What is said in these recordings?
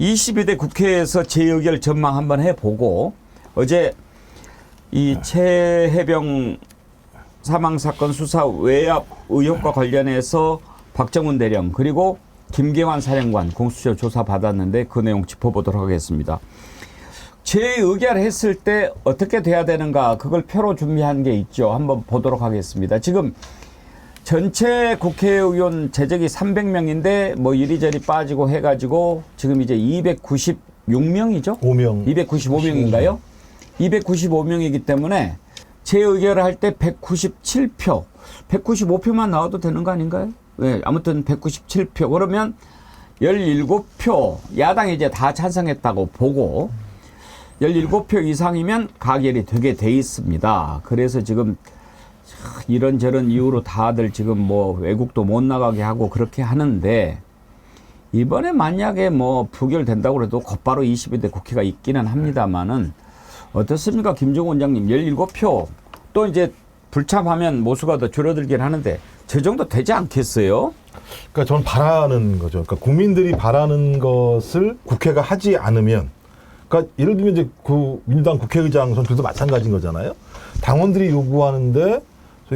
22대 국회에서 재의결 전망 한번 해보고 어제 이 최해병 사망 사건 수사 외압 의혹과 관련해서 박정훈 대령 그리고 김경환 사령관 공수처 조사 받았는데 그 내용 짚어보도록 하겠습니다. 재의결했을 때 어떻게 돼야 되는가 그걸 표로 준비한 게 있죠. 한번 보도록 하겠습니다. 지금 전체 국회의원 재적이 300명인데 뭐 이리저리 빠지고 해가지고 지금 이제 296명이죠. 5명. 295명인가요? 295명이기 때문에 재의결을 할 때 197표, 195표만 나와도 되는 거 아닌가요? 네, 아무튼 197표. 그러면 17표, 야당이 이제 다 찬성했다고 보고 17표 이상이면 가결이 되게 돼 있습니다. 그래서 지금 이런저런 이유로 다들 지금 뭐 외국도 못 나가게 하고 그렇게 하는데 이번에 만약에 뭐 부결된다고 해도 곧바로 22대 국회가 있기는 합니다만은 어떻습니까? 김종 원장님 17표 또 이제 불참하면 모수가 더 줄어들긴 하는데 저 정도 되지 않겠어요? 그러니까 저는 바라는 거죠. 그러니까 국민들이 바라는 것을 국회가 하지 않으면, 그러니까 예를 들면 이제 그 민주당 국회의장 선출도 마찬가지인 거잖아요. 당원들이 요구하는데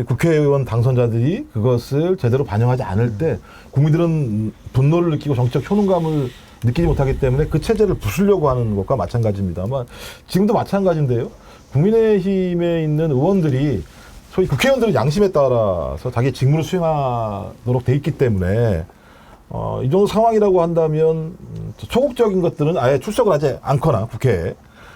국회의원 당선자들이 그것을 제대로 반영하지 않을 때 국민들은 분노를 느끼고 정치적 효능감을 느끼지 못하기 때문에 그 체제를 부수려고 하는 것과 마찬가지입니다만 지금도 마찬가지인데요. 국민의힘에 있는 의원들이 소위 국회의원들은 양심에 따라서 자기 직무를 수행하도록 돼 있기 때문에 어, 이 정도 상황이라고 한다면 음, 소극적인 것들은 아예 출석을 하지 않거나 국회에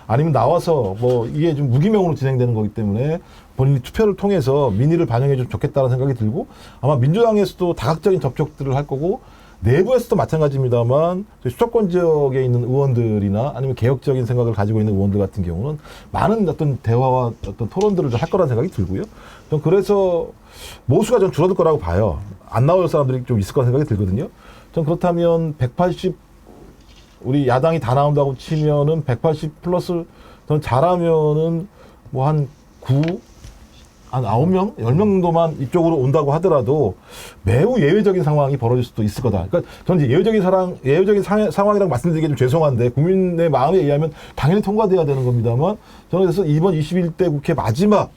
아니면 나와서 뭐 이게 좀 무기명으로 진행되는 거기 때문에 본인이 투표를 통해서 민의를 반영해 주면 좋겠다는 생각이 들고 아마 민주당에서도 다각적인 접촉들을 할 거고 내부에서도 마찬가지입니다만 저희 수도권 지역에 있는 의원들이나 아니면 개혁적인 생각을 가지고 있는 의원들 같은 경우는 많은 어떤 대화와 어떤 토론들을 할 거라는 생각이 들고요. 전 그래서 모수가 좀 줄어들 거라고 봐요. 안 나올 사람들이 좀 있을 거라는 생각이 들거든요. 전 그렇다면 180 우리 야당이 다 나온다고 치면은 180 플러스 전 잘하면은 뭐 한 9, 한 9명, 10명 정도만 이쪽으로 온다고 하더라도 매우 예외적인 상황이 벌어질 수도 있을 거다. 그러니까 저는 이제 예외적인 사랑, 예외적인 상, 상황이라고 말씀드리기 좀 죄송한데 국민의 마음에 의하면 당연히 통과돼야 되는 겁니다만 저는 그래서 이번 21대 국회 마지막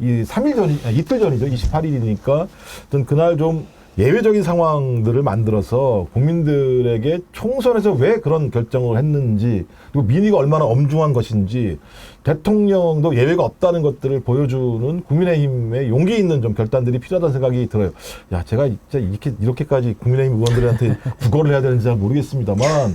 이 3일 전이, 아, 이틀 전이죠. 28일이니까 전 그날 좀 예외적인 상황들을 만들어서 국민들에게 총선에서 왜 그런 결정을 했는지 그리고 민의가 얼마나 엄중한 것인지 대통령도 예외가 없다는 것들을 보여주는 국민의힘의 용기 있는 좀 결단들이 필요하다는 생각이 들어요. 야, 제가 진짜 이렇게 이렇게까지 국민의힘 의원들한테 구걸을 해야 되는지 잘 모르겠습니다만,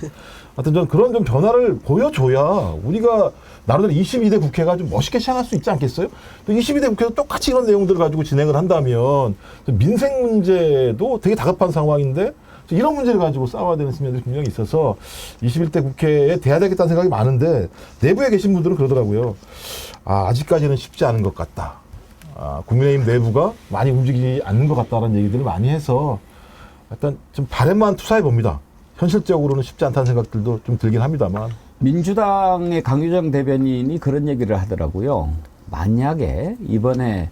하여튼 저는 그런 좀 변화를 보여줘야 우리가 나름대로 22대 국회가 좀 멋있게 시작할 수 있지 않겠어요? 또 22대 국회도 똑같이 이런 내용들을 가지고 진행을 한다면 민생 문제도 되게 다급한 상황인데 이런 문제를 가지고 싸워야 되는 측면들이 분명히 있어서 21대 국회에 돼야 되겠다는 생각이 많은데 내부에 계신 분들은 그러더라고요. 아, 아직까지는 쉽지 않은 것 같다. 아, 국민의힘 내부가 많이 움직이지 않는 것 같다는 얘기들을 많이 해서 일단 좀 바램만 투사해 봅니다. 현실적으로는 쉽지 않다는 생각들도 좀 들긴 합니다만. 민주당의 강유정 대변인이 그런 얘기를 하더라고요. 만약에 이번에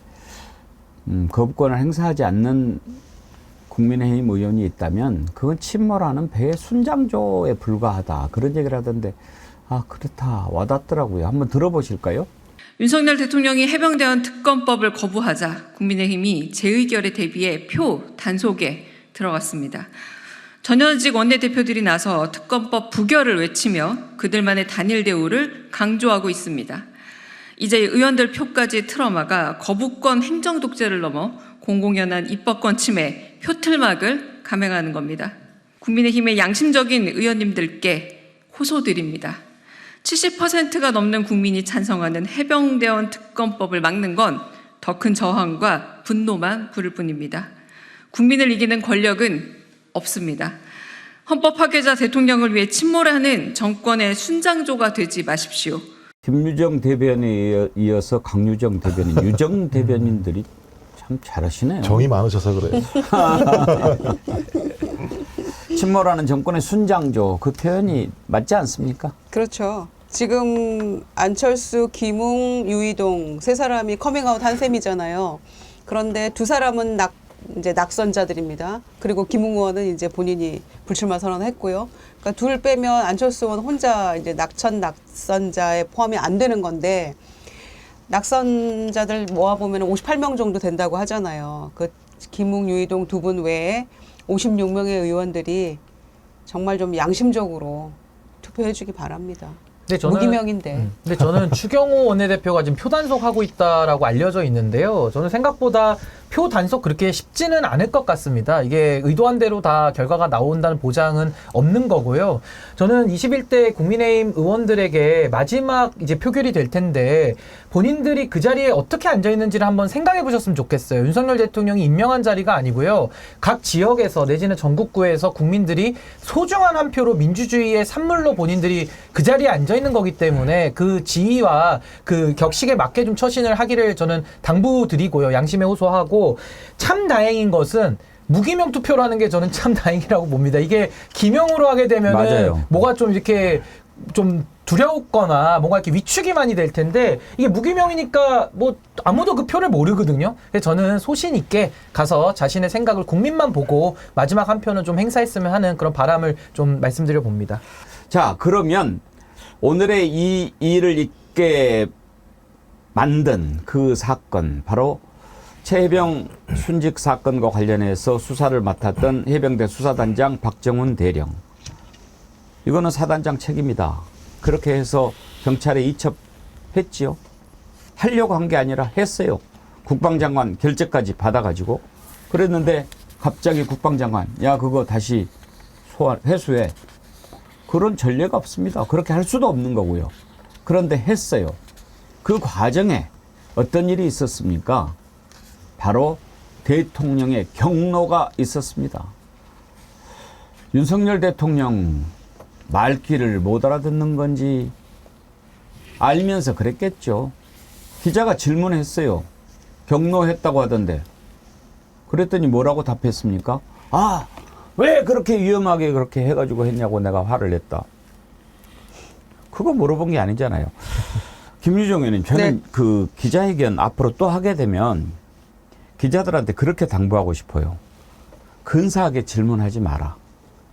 음, 거부권을 행사하지 않는 국민의힘 의원이 있다면 그건 침몰하는 배의 순장조에 불과하다 그런 얘기를 하던데 아 그렇다 와닿더라고요. 한번 들어보실까요? 윤석열 대통령이 해병대원 특검법을 거부하자 국민의힘이 재의결에 대비해 표 단속에 들어갔습니다. 전현직 원내대표들이 나서 특검법 부결을 외치며 그들만의 단일 대우를 강조하고 있습니다. 이제 의원들 표까지 틀어막아 거부권 행정 독재를 넘어 공공연한 입법권 침해, 표틀막을 감행하는 겁니다. 국민의힘의 양심적인 의원님들께 호소드립니다. 70%가 넘는 국민이 찬성하는 해병대원 특검법을 막는 건 더 큰 저항과 분노만 부를 뿐입니다. 국민을 이기는 권력은 없습니다. 헌법 파괴자 대통령을 위해 침몰하는 정권의 순장조가 되지 마십시오. 김유정 대변인에 이어서 강유정 대변인, 유정 대변인들이 참 잘하시네요. 정이 많으셔서 그래요. 침몰하는 정권의 순장조 그 표현이 맞지 않습니까? 그렇죠. 지금 안철수, 김웅, 유이동 세 사람이 커밍아웃 한 셈이잖아요. 그런데 두 사람은 낙 이제 낙선자들입니다. 그리고 김웅 의원은 이제 본인이 불출마 선언했고요. 그러니까 둘 빼면 안철수 의원 혼자 이제 낙천 낙선자에 포함이 안 되는 건데 낙선자들 모아 보면 58명 정도 된다고 하잖아요. 그 김웅, 유이동 두 분 외에 56명의 의원들이 정말 좀 양심적으로 투표해주기 바랍니다. 근데 저는 무기명인데. 음, 근데 저는 추경호 원내대표가 지금 표 단속하고 있다라고 알려져 있는데요. 저는 생각보다 표 단속 그렇게 쉽지는 않을 것 같습니다. 이게 의도한 대로 다 결과가 나온다는 보장은 없는 거고요. 저는 21대 국민의힘 의원들에게 마지막 이제 표결이 될 텐데 본인들이 그 자리에 어떻게 앉아 있는지를 한번 생각해 보셨으면 좋겠어요. 윤석열 대통령이 임명한 자리가 아니고요. 각 지역에서 내지는 전국구에서 국민들이 소중한 한 표로 민주주의의 산물로 본인들이 그 자리에 앉아 있는 거기 때문에 그 지위와 그 격식에 맞게 좀 처신을 하기를 저는 당부드리고요. 양심에 호소하고 참 다행인 것은 무기명 투표라는 게 저는 참 다행이라고 봅니다. 이게 기명으로 하게 맞아요. 뭐가 좀 이렇게 좀 두려웠거나 뭔가 이렇게 위축이 많이 될 텐데 이게 무기명이니까 뭐 아무도 그 표를 모르거든요. 그래서 저는 소신 있게 가서 자신의 생각을 국민만 보고 마지막 한 표는 좀 행사했으면 하는 그런 바람을 좀 말씀드려 봅니다. 자, 그러면 오늘의 이 일을 있게 만든 그 사건, 바로 최해병 순직 사건과 관련해서 수사를 맡았던 해병대 수사단장 박정훈 대령. 이거는 사단장 책임이다. 그렇게 해서 경찰에 이첩했지요. 하려고 한 게 아니라 했어요. 국방장관 결재까지 받아가지고. 그랬는데 갑자기 국방장관, 야, 그거 다시 소환, 회수해. 그런 전례가 없습니다. 그렇게 할 수도 없는 거고요. 그런데 했어요. 그 과정에 어떤 일이 있었습니까? 바로 대통령의 경로가 있었습니다. 윤석열 대통령 말귀를 못 알아듣는 건지 알면서 그랬겠죠. 기자가 질문했어요. 경로했다고 하던데. 그랬더니 뭐라고 답했습니까? 아, 왜 그렇게 위험하게 그렇게 해가지고 했냐고 내가 화를 냈다. 그거 물어본 게 아니잖아요. 김유정 의원님, 저는 네. 그 기자회견 앞으로 또 하게 되면 기자들한테 그렇게 당부하고 싶어요. 근사하게 질문하지 마라.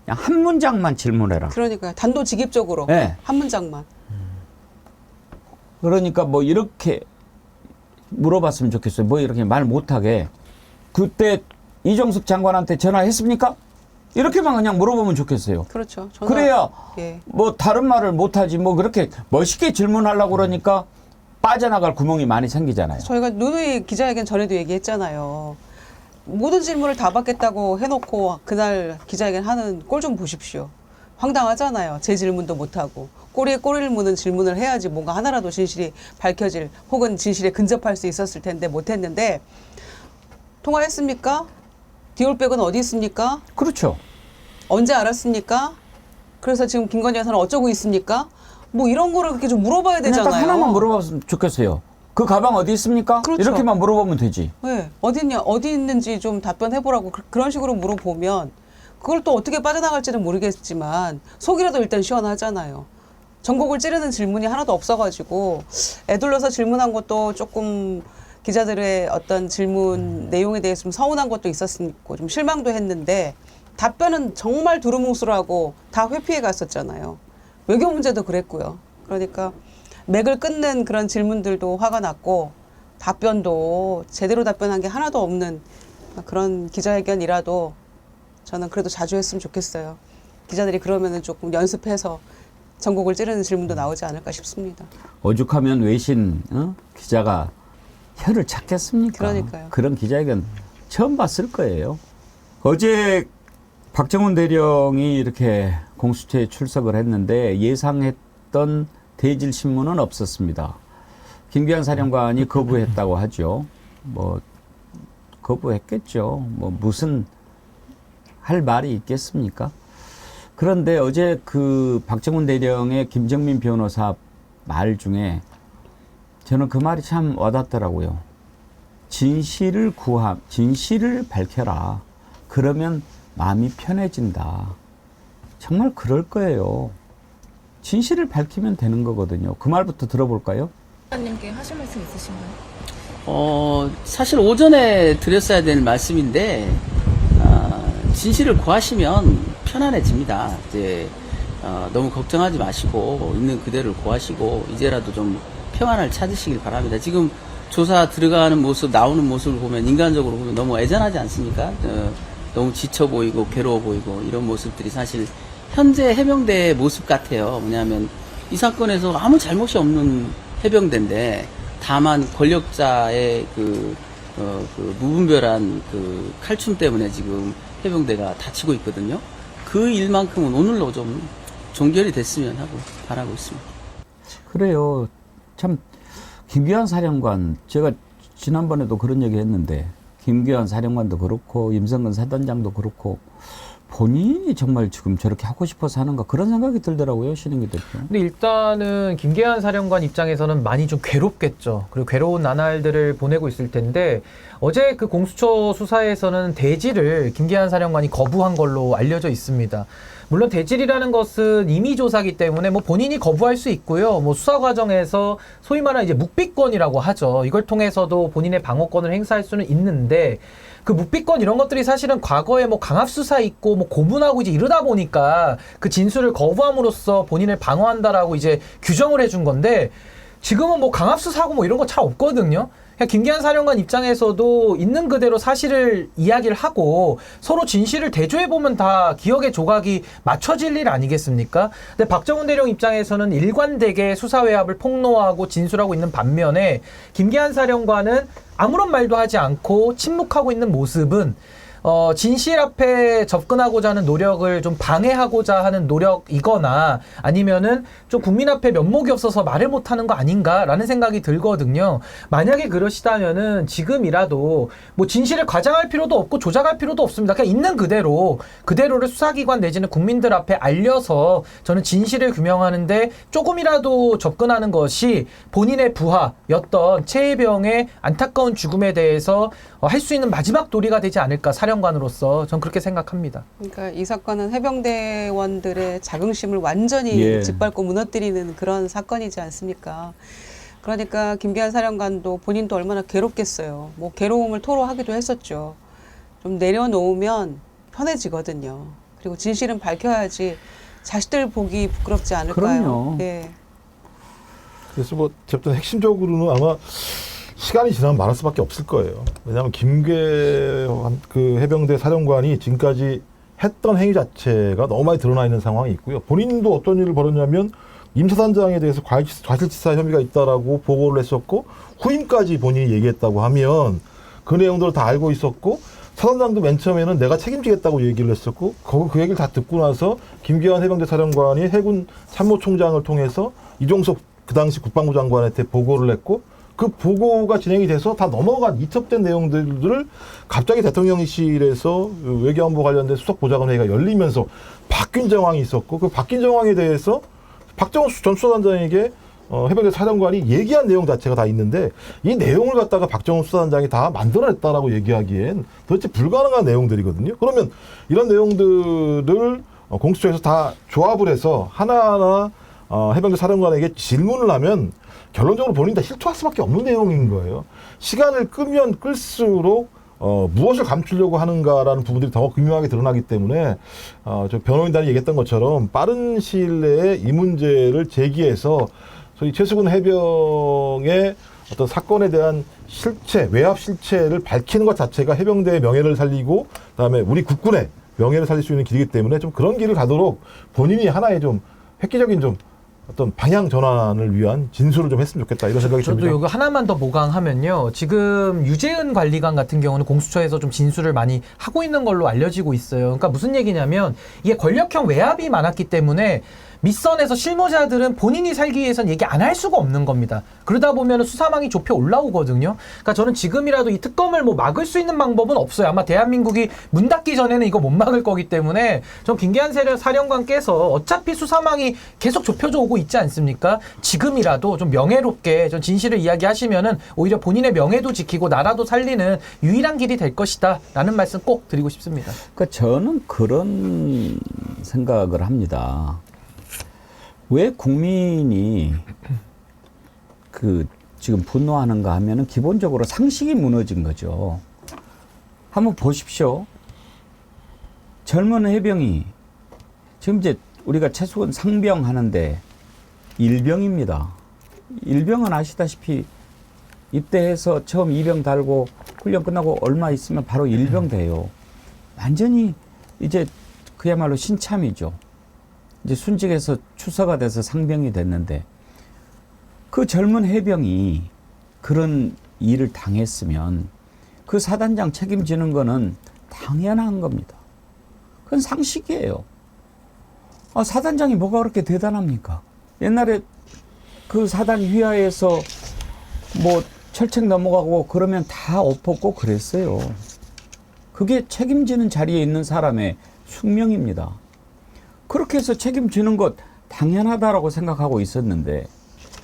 그냥 한 문장만 질문해라. 그러니까 단도직입적으로 네. 한 문장만. 그러니까 뭐 이렇게 물어봤으면 좋겠어요. 뭐 이렇게 말 못하게. 그때 이정숙 장관한테 전화했습니까? 이렇게만 그냥 물어보면 좋겠어요. 그렇죠. 전화- 그래야 예. 뭐 다른 말을 못하지 뭐 그렇게 멋있게 질문하려고 그러니까 빠져나갈 구멍이 많이 생기잖아요. 저희가 누누이 기자회견 전에도 얘기했잖아요. 모든 질문을 다 받겠다고 해놓고 그날 기자회견 하는 꼴 좀 보십시오. 황당하잖아요. 제 질문도 못하고 꼬리에 꼬리를 무는 질문을 해야지 뭔가 하나라도 진실이 밝혀질 혹은 진실에 근접할 수 있었을 텐데 못했는데 통화했습니까? 디올백은 어디 있습니까? 그렇죠. 언제 알았습니까? 그래서 지금 김건희 여사는 어쩌고 있습니까? 뭐 이런 거를 그렇게 좀 물어봐야 되잖아요. 딱 하나만 물어봤으면 좋겠어요. 그 가방 어디 있습니까? 그렇죠. 이렇게만 물어보면 되지. 네, 어딨냐, 어디 있는지 좀 답변해보라고 그- 그런 식으로 물어보면 그걸 또 어떻게 빠져나갈지는 모르겠지만 속이라도 일단 시원하잖아요. 전곡을 찌르는 질문이 하나도 없어가지고 애둘러서 질문한 것도 조금 기자들의 어떤 질문 내용에 대해서 좀 서운한 것도 있었고 좀 실망도 했는데 답변은 정말 두루뭉술하고 다 회피해 갔었잖아요. 외교 문제도 그랬고요. 그러니까 맥을 끊는 그런 질문들도 화가 났고 답변도 제대로 답변한 게 하나도 없는 그런 기자회견이라도 저는 그래도 자주 했으면 좋겠어요. 기자들이 그러면은 조금 연습해서 전곡을 찌르는 질문도 나오지 않을까 싶습니다. 오죽하면 외신 어? 기자가 혀를 찾겠습니까? 그러니까요. 그런 기자회견 처음 봤을 거예요. 어제 박정훈 대령이 이렇게 공수처에 출석을 했는데 예상했던 대질 신문은 없었습니다. 김기한 사령관이 거부했다고 하죠. 뭐 거부했겠죠. 뭐 무슨 할 말이 있겠습니까? 그런데 어제 그 박정훈 대령의 김정민 변호사 말 중에 저는 그 말이 참 와닿더라고요. 진실을 구함, 진실을 밝혀라. 그러면 마음이 편해진다. 정말 그럴 거예요. 진실을 밝히면 되는 거거든요. 그 말부터 들어볼까요? 님께 하실 말씀 있으신가요? 어, 사실 오전에 드렸어야 될 말씀인데, 아, 진실을 구하시면 편안해집니다. 이제, 어, 너무 걱정하지 마시고 있는 그대로를 고하시고 이제라도 좀 평안을 찾으시길 바랍니다. 지금 조사 들어가는 모습 나오는 모습을 보면 인간적으로 보면 너무 애잔하지 않습니까? 어, 너무 지쳐 보이고 괴로워 보이고 이런 모습들이 사실 현재 해병대의 모습 같아요. 뭐냐면 이 사건에서 아무 잘못이 없는 해병대인데 다만 권력자의 그, 어, 그 무분별한 그 칼춤 때문에 지금 해병대가 다치고 있거든요. 그 일만큼은 오늘로 좀 종결이 됐으면 하고 바라고 있습니다. 그래요. 참 김규환 사령관 제가 지난번에도 그런 얘기 했는데 김규환 사령관도 그렇고 임성근 사단장도 그렇고 본인이 정말 지금 저렇게 하고 싶어서 하는가 그런 생각이 들더라고요 신인기 대표. 근데 일단은 김계한 사령관 입장에서는 많이 좀 괴롭겠죠. 그리고 괴로운 나날들을 보내고 있을 텐데 어제 그 공수처 수사에서는 대지를 김계한 사령관이 거부한 걸로 알려져 있습니다. 물론 대질이라는 것은 임의 조사기 때문에 뭐 본인이 거부할 수 있고요. 뭐 수사 과정에서 소위 말하는 이제 묵비권이라고 하죠. 이걸 통해서도 본인의 방어권을 행사할 수는 있는데 그 묵비권 이런 것들이 사실은 과거에 뭐 강압 수사 있고 뭐 고문하고 이제 이러다 보니까 그 진술을 거부함으로써 본인을 방어한다라고 이제 규정을 해준 건데 지금은 뭐 강압 수사하고 뭐 이런 거 잘 없거든요. 김기한 사령관 입장에서도 있는 그대로 사실을 이야기를 하고 서로 진실을 대조해 보면 다 기억의 조각이 맞춰질 일 아니겠습니까? 근데 박정훈 대령 입장에서는 일관되게 수사 외압을 폭로하고 진술하고 있는 반면에 김기한 사령관은 아무런 말도 하지 않고 침묵하고 있는 모습은 어, 진실 앞에 접근하고자 하는 노력을 좀 방해하고자 하는 노력이거나 아니면은 좀 국민 앞에 면목이 없어서 말을 못하는 거 아닌가라는 생각이 들거든요. 만약에 그러시다면은 지금이라도 뭐 진실을 과장할 필요도 없고 조작할 필요도 없습니다. 그냥 있는 그대로 그대로를 수사기관 내지는 국민들 앞에 알려서 저는 진실을 규명하는데 조금이라도 접근하는 것이 본인의 부하였던 최혜병의 안타까운 죽음에 대해서 어, 할수 있는 마지막 도리가 되지 않을까 사령 관으로서 전 그렇게 생각합니다. 그러니까 이 사건은 해병대원들의 자긍심을 완전히 예. 짓밟고 무너뜨리는 그런 사건이지 않습니까? 그러니까 김기한 사령관도 본인도 얼마나 괴롭겠어요. 뭐 괴로움을 토로하기도 했었죠. 좀 내려놓으면 편해지거든요. 그리고 진실은 밝혀야지 자식들 보기 부끄럽지 않을까요? 그럼요. 예. 그래서 뭐 어쨌든 핵심적으로는 아마 시간이 지나면 말할 수밖에 없을 거예요. 왜냐하면 김계환 그 해병대 사령관이 지금까지 했던 행위 자체가 너무 많이 드러나 있는 상황이 있고요. 본인도 어떤 일을 벌였냐면 임 사단장에 대해서 과실- 과실치사 혐의가 있다라고 보고를 했었고 후임까지 본인이 얘기했다고 하면 그 내용들을 다 알고 있었고 사단장도 맨 처음에는 내가 책임지겠다고 얘기를 했었고 그, 그 얘기를 다 듣고 나서 김기환 해병대 사령관이 해군 참모총장을 통해서 이종석 그 당시 국방부 장관한테 보고를 했고 그 보고가 진행이 돼서 다 넘어간 이첩된 내용들을 갑자기 대통령실에서 외교안보 관련된 수석 보좌관 회의가 열리면서 바뀐 정황이 있었고 그 바뀐 정황에 대해서 박정우 수- 전 수사단장에게 어, 해병대 사령관이 얘기한 내용 자체가 다 있는데 이 내용을 갖다가 박정우 수사단장이 다 만들어냈다라고 얘기하기엔 도대체 불가능한 내용들이거든요. 그러면 이런 내용들을 어, 공수처에서 다 조합을 해서 하나하나 어, 해병대 사령관에게 질문을 하면 결론적으로 본인이 다 실토할 수밖에 없는 내용인 거예요. 시간을 끄면 끌수록 어, 무엇을 감추려고 하는가라는 부분들이 더 극명하게 드러나기 때문에 어, 저 변호인단이 얘기했던 것처럼 빠른 시일 내에 이 문제를 제기해서 소위 최수근 해병의 어떤 사건에 대한 실체, 외압 실체를 밝히는 것 자체가 해병대의 명예를 살리고 그다음에 우리 국군의 명예를 살릴 수 있는 길이기 때문에 좀 그런 길을 가도록 본인이 하나의 좀 획기적인 좀 어떤 방향 전환을 위한 진술을 좀 했으면 좋겠다 이런 생각이 저도 듭니다. 여기 하나만 더 보강하면요. 지금 유재은 관리관 같은 경우는 공수처에서 좀 진술을 많이 하고 있는 걸로 알려지고 있어요. 그러니까 무슨 얘기냐면 이게 권력형 외압이 많았기 때문에 밑선에서 실무자들은 본인이 살기 위해선 얘기 안 할 수가 없는 겁니다. 그러다 보면 수사망이 좁혀 올라오거든요. 그러니까 저는 지금이라도 이 특검을 뭐 막을 수 있는 방법은 없어요. 아마 대한민국이 문 닫기 전에는 이거 못 막을 거기 때문에 전 김기한 사령관께서 어차피 수사망이 계속 좁혀져 오고 있지 않습니까? 지금이라도 좀 명예롭게 좀 진실을 이야기하시면은 오히려 본인의 명예도 지키고 나라도 살리는 유일한 길이 될 것이다. 라는 말씀 꼭 드리고 싶습니다. 그러니까 저는 그런 생각을 합니다. 왜 국민이 그 지금 분노하는가 하면은 기본적으로 상식이 무너진 거죠. 한번 보십시오. 젊은 해병이 지금 이제 우리가 최소한 상병 하는데 일병입니다. 일병은 아시다시피 입대해서 처음 이병 달고 훈련 끝나고 얼마 있으면 바로 일병 돼요. 완전히 이제 그야말로 신참이죠. 이제 순직에서 추서가 돼서 상병이 됐는데 그 젊은 해병이 그런 일을 당했으면 그 사단장 책임지는 거는 당연한 겁니다. 그건 상식이에요. 아, 사단장이 뭐가 그렇게 대단합니까? 옛날에 그 사단 휘하에서 뭐 철책 넘어가고 그러면 다 엎었고 그랬어요. 그게 책임지는 자리에 있는 사람의 숙명입니다. 그렇게 해서 책임지는 것 당연하다라고 생각하고 있었는데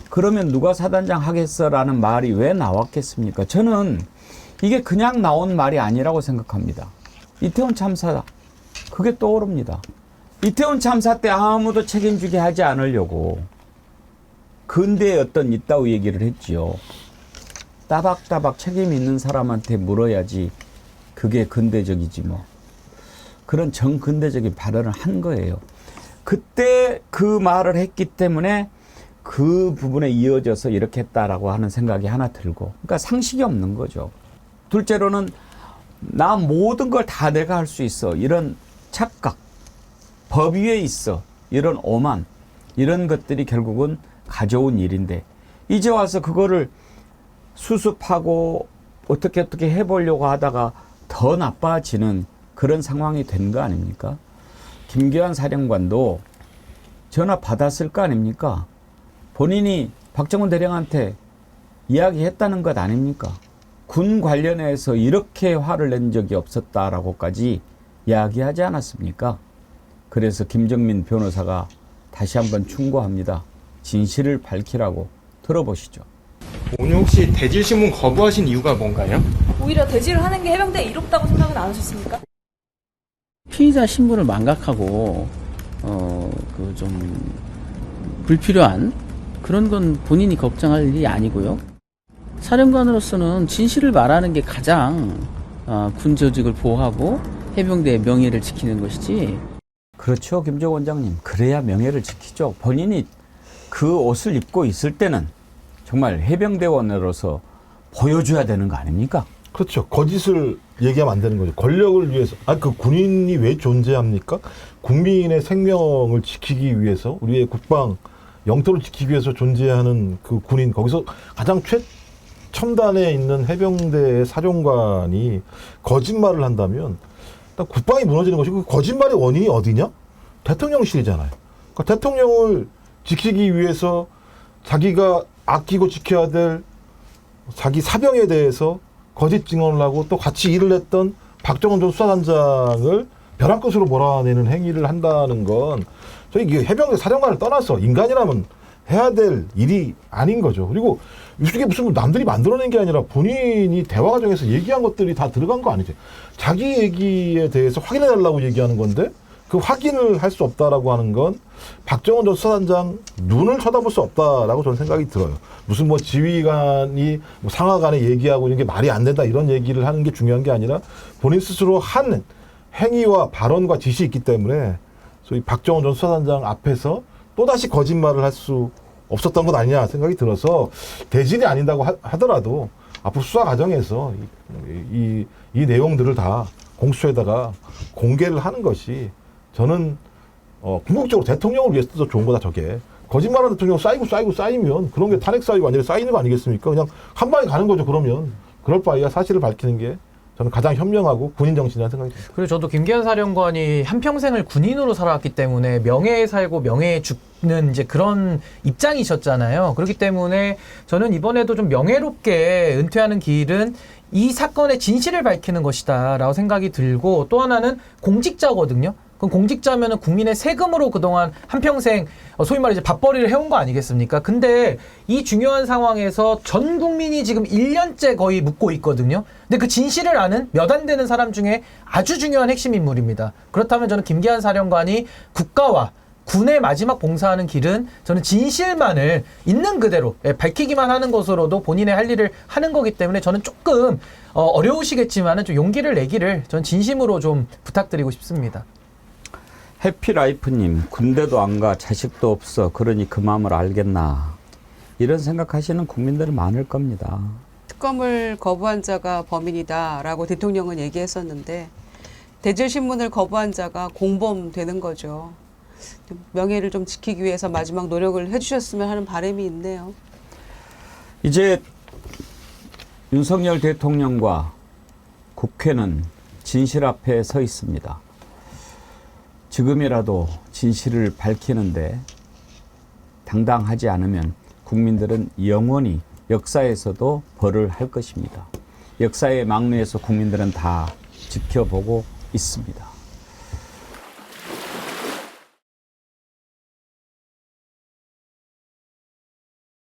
그러면 누가 사단장 하겠어라는 말이 왜 나왔겠습니까? 저는 이게 그냥 나온 말이 아니라고 생각합니다. 이태원 참사 그게 떠오릅니다. 이태원 참사 때 아무도 책임지게 하지 않으려고 근대의 어떤 이따위 얘기를 했지요. 따박따박 책임 있는 사람한테 물어야지 그게 근대적이지 뭐. 그런 정근대적인 발언을 한 거예요. 그때 그 말을 했기 때문에 그 부분에 이어져서 이렇게 했다라고 하는 생각이 하나 들고. 그러니까 상식이 없는 거죠. 둘째로는 나 모든 걸 다 내가 할 수 있어. 이런 착각. 법 위에 있어. 이런 오만. 이런 것들이 결국은 가져온 일인데 이제 와서 그거를 수습하고 어떻게 어떻게 해보려고 하다가 더 나빠지는 그런 상황이 된 거 아닙니까? 김기환 사령관도 전화 받았을 거 아닙니까? 본인이 박정훈 대령한테 이야기했다는 것 아닙니까? 군 관련해서 이렇게 화를 낸 적이 없었다라고까지 이야기하지 않았습니까? 그래서 김정민 변호사가 다시 한번 충고합니다. 진실을 밝히라고 들어보시죠. 오늘 혹시 대질 신문 거부하신 이유가 뭔가요? 오히려 대지를 하는 게 해병대에 이롭다고 생각은 안 하셨습니까? 피의자 신분을 망각하고 어 그 좀 불필요한 그런 건 본인이 걱정할 일이 아니고요. 사령관으로서는 진실을 말하는 게 가장 어, 군 조직을 보호하고 해병대의 명예를 지키는 것이지 그렇죠, 김정 원장님. 그래야 명예를 지키죠. 본인이 그 옷을 입고 있을 때는 정말 해병대원으로서 보여줘야 되는 거 아닙니까? 그렇죠. 거짓을 얘기하면 안 되는 거죠. 권력을 위해서. 아, 그 군인이 왜 존재합니까? 국민의 생명을 지키기 위해서, 우리의 국방, 영토를 지키기 위해서 존재하는 그 군인, 거기서 가장 최, 첨단에 있는 해병대의 사령관이 거짓말을 한다면, 국방이 무너지는 것이고, 그 거짓말의 원인이 어디냐? 대통령실이잖아요. 그러니까 대통령을 지키기 위해서 자기가 아끼고 지켜야 될 자기 사병에 대해서 거짓 증언을 하고 또 같이 일을 했던 박정원 전 수사단장을 벼랑 끝으로 몰아내는 행위를 한다는 건 저희 해병대 사령관을 떠나서 인간이라면 해야 될 일이 아닌 거죠. 그리고 이게 무슨 남들이 만들어낸 게 아니라 본인이 대화 과정에서 얘기한 것들이 다 들어간 거 아니지. 자기 얘기에 대해서 확인해 달라고 얘기하는 건데 그 확인을 할 수 없다라고 하는 건 박정원 전 수사단장 눈을 쳐다볼 수 없다라고 저는 생각이 들어요. 무슨 뭐 지휘관이 뭐 상하간에 얘기하고 이런 게 말이 안 된다 이런 얘기를 하는 게 중요한 게 아니라 본인 스스로 한 행위와 발언과 지시 있기 때문에 소위 박정원 전 수사단장 앞에서 또다시 거짓말을 할 수 없었던 것 아니냐 생각이 들어서 대진이 아닌다고 하, 하더라도 앞으로 수사 과정에서 이, 이, 이 내용들을 다 공수처에다가 공개를 하는 것이 저는 어, 궁극적으로 대통령을 위해서도 좋은 거다 저게 거짓말하는 대통령 쌓이고 쌓이고 쌓이면 그런 게 탄핵 쌓이고 아니라 쌓이는 거 아니겠습니까? 그냥 한 방에 가는 거죠 그러면 그럴 바에야 사실을 밝히는 게 저는 가장 현명하고 군인 정신이라는 생각이 듭니다. 그리고 저도 김기현 사령관이 한평생을 군인으로 살아왔기 때문에 명예에 살고 명예에 죽는 이제 그런 입장이셨잖아요. 그렇기 때문에 저는 이번에도 좀 명예롭게 은퇴하는 길은 이 사건의 진실을 밝히는 것이다라고 생각이 들고 또 하나는 공직자거든요. 그럼 공직자면은 국민의 세금으로 그동안 한평생 어, 소위 말해 이제 밥벌이를 해온 거 아니겠습니까? 근데 이 중요한 상황에서 전 국민이 지금 1년째 거의 묻고 있거든요. 근데 그 진실을 아는 몇 안 되는 사람 중에 아주 중요한 핵심 인물입니다. 그렇다면 저는 김기한 사령관이 국가와 군의 마지막 봉사하는 길은 저는 진실만을 있는 그대로 예, 밝히기만 하는 것으로도 본인의 할 일을 하는 거기 때문에 저는 조금 어, 어려우시겠지만은 좀 용기를 내기를 전 진심으로 좀 부탁드리고 싶습니다. 해피라이프님 군대도 안 가 자식도 없어 그러니 그 마음을 알겠나 이런 생각하시는 국민들이 많을 겁니다. 특검을 거부한 자가 범인이다라고 대통령은 얘기했었는데 대질 신문을 거부한 자가 공범 되는 거죠. 명예를 좀 지키기 위해서 마지막 노력을 해주셨으면 하는 바람이 있네요. 이제 윤석열 대통령과 국회는 진실 앞에 서 있습니다. 지금이라도 진실을 밝히는데 당당하지 않으면 국민들은 영원히 역사에서도 벌을 할 것입니다. 역사의 막내에서 국민들은 다 지켜보고 있습니다.